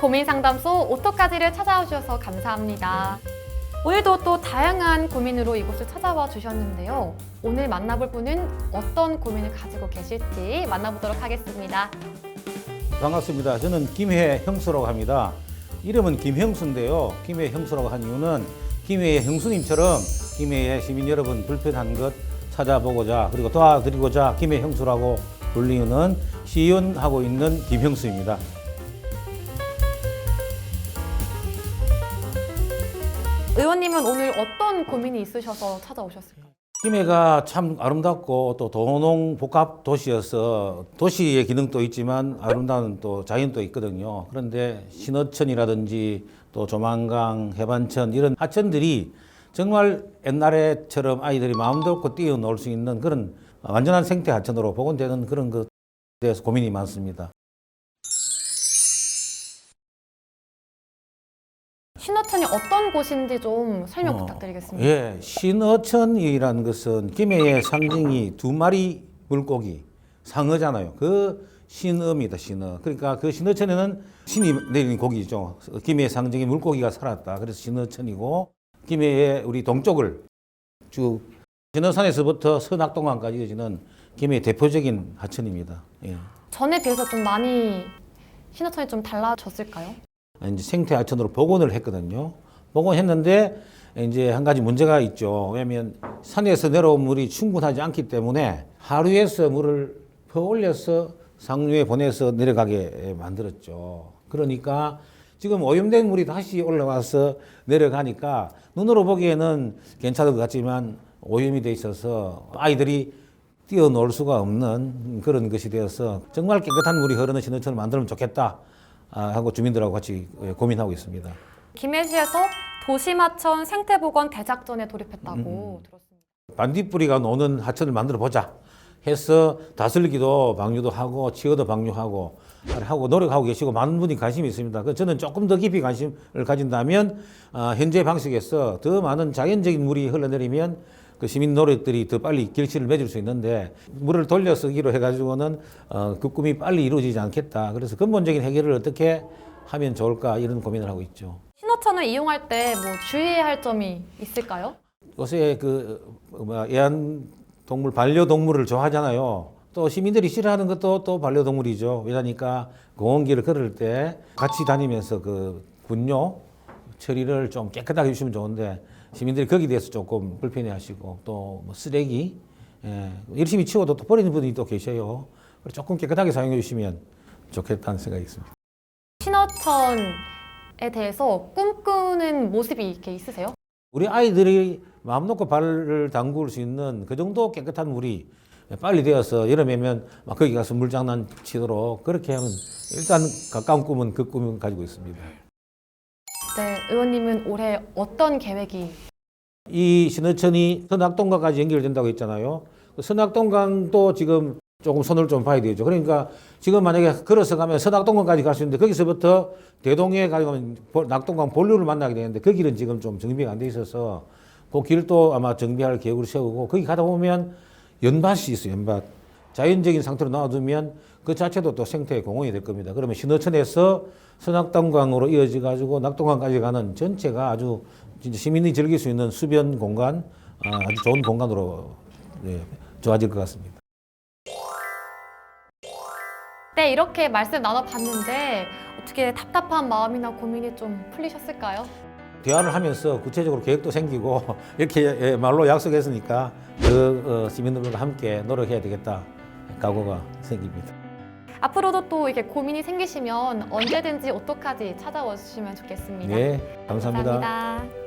고민 상담소 오토까지를 찾아와 주셔서 감사합니다. 오늘도 또 다양한 고민으로 이곳을 찾아와 주셨는데요. 오늘 만나볼 분은 어떤 고민을 가지고 계실지 만나보도록 하겠습니다. 반갑습니다. 저는 김해 형수라고 합니다. 이름은 김형수인데요. 김해 형수라고 한 이유는 김해의 형수님처럼 김해의 시민 여러분 불편한 것 찾아보고자 그리고 도와드리고자 김해 형수라고 불리는 시연하고 있는 김형수입니다. 의원님은 오늘 어떤 고민이 있으셔서 찾아오셨을까요? 김해가 참 아름답고 또 도농 복합 도시여서 도시의 기능도 있지만 아름다운 또 자연도 있거든요. 그런데 신어천이라든지 또 조만강, 해반천 이런 하천들이 정말 옛날에처럼 아이들이 마음도 없고 뛰어놀 수 있는 그런 완전한 생태 하천으로 복원되는 그런 것에 대해서 고민이 많습니다. 신어천이 어떤 곳인지 좀 설명 어, 부탁드리겠습니다. 예, 신어천이라는 것은 김해의 상징이 두 마리 물고기 상어잖아요. 그 신어입니다, 신어. 그러니까 그 신어천에는 신이 내린 고기죠. 김해의 상징이 물고기가 살았다. 그래서 신어천이고 김해의 우리 동쪽을 쭉 신어산에서부터 서낙동강까지 이어지는 김해의 대표적인 하천입니다. 예. 전에 비해서 좀 많이 신어천이 좀 달라졌을까요? 이제 생태 하천으로 복원을 했거든요. 복원했는데 이제 한 가지 문제가 있죠. 왜냐하면 산에서 내려온 물이 충분하지 않기 때문에 하류에서 물을 퍼올려서 상류에 보내서 내려가게 만들었죠. 그러니까 지금 오염된 물이 다시 올라와서 내려가니까 눈으로 보기에는 괜찮을 것 같지만 오염이 돼 있어서 아이들이 뛰어놀 수가 없는 그런 것이 되어서 정말 깨끗한 물이 흐르는 신호천을 만들면 좋겠다 아, 하고 주민들하고 같이 예, 고민하고 있습니다. 김해시에서 도시마천 생태보건 대작전에 돌입했다고 음, 들었습니다. 반딧불이가 노는 하천을 만들어 보자 해서 다슬기도 방류도 하고 치어도 방류하고 하고 노력하고 계시고 많은 분이 관심이 있습니다. 그 저는 조금 더 깊이 관심을 가진다면 어, 현재 방식에서 더 많은 자연적인 물이 흘러내리면 그 시민 노력들이 더 빨리 결실을 맺을 수 있는데 물을 돌려 쓰기로 해가지고는 어, 그 꿈이 빨리 이루어지지 않겠다. 그래서 근본적인 해결을 어떻게 하면 좋을까 이런 고민을 하고 있죠. 신어천을 이용할 때 뭐 주의해야 할 점이 있을까요? 요새 그 뭐, 애완동물 반려동물을 좋아하잖아요. 또 시민들이 싫어하는 것도 또 반려동물이죠. 왜냐니까 공원길을 걸을 때 같이 다니면서 그 분뇨 처리를 좀 깨끗하게 해주시면 좋은데 시민들이 거기에 대해서 조금 불편해하시고 또 뭐 쓰레기 예, 열심히 치워도 또 버리는 분이 또 계셔요. 조금 깨끗하게 사용해 주시면 좋겠다는 생각이 있습니다. 신어천에 대해서 꿈꾸는 모습이 이렇게 있으세요? 우리 아이들이 마음 놓고 발을 담글 수 있는 그 정도 깨끗한 물이 빨리 되어서 여름에면 막 거기 가서 물장난 치도록 그렇게 하면 일단 가까운 꿈은 그 꿈을 가지고 있습니다. 네, 의원님은 올해 어떤 계획이 이 신어천이 선악동강까지 연결된다고 했잖아요. 그 선악동강도 지금 조금 손을 좀 봐야 되죠. 그러니까 지금 만약에 걸어서 가면 선악동강까지 갈 수 있는데 거기서부터 대동에 가면 보- 낙동강 본류를 만나게 되는데 그 길은 지금 좀 정비가 안 돼 있어서 그 길도 아마 정비할 계획을 세우고 거기 가다 보면 연밭이 있어요. 연밭. 자연적인 상태로 놔두면 그 자체도 또 생태 공원이 될 겁니다. 그러면 신어천에서 선악동강으로 이어져 가지고 낙동강까지 가는 전체가 아주 진짜 시민이 즐길 수 있는 수변 공간, 아, 아주 좋은 공간으로 예, 좋아질 것 같습니다. 네, 이렇게 말씀 나눠봤는데 어떻게 답답한 마음이나 고민이 좀 풀리셨을까요? 대화를 하면서 구체적으로 계획도 생기고 이렇게 예, 말로 약속했으니까 그 어, 시민들과 함께 노력해야 되겠다 각오가 생깁니다. 앞으로도 또 이렇게 고민이 생기시면 언제든지 오토까지 찾아와 주시면 좋겠습니다. 네, 감사합니다. 감사합니다.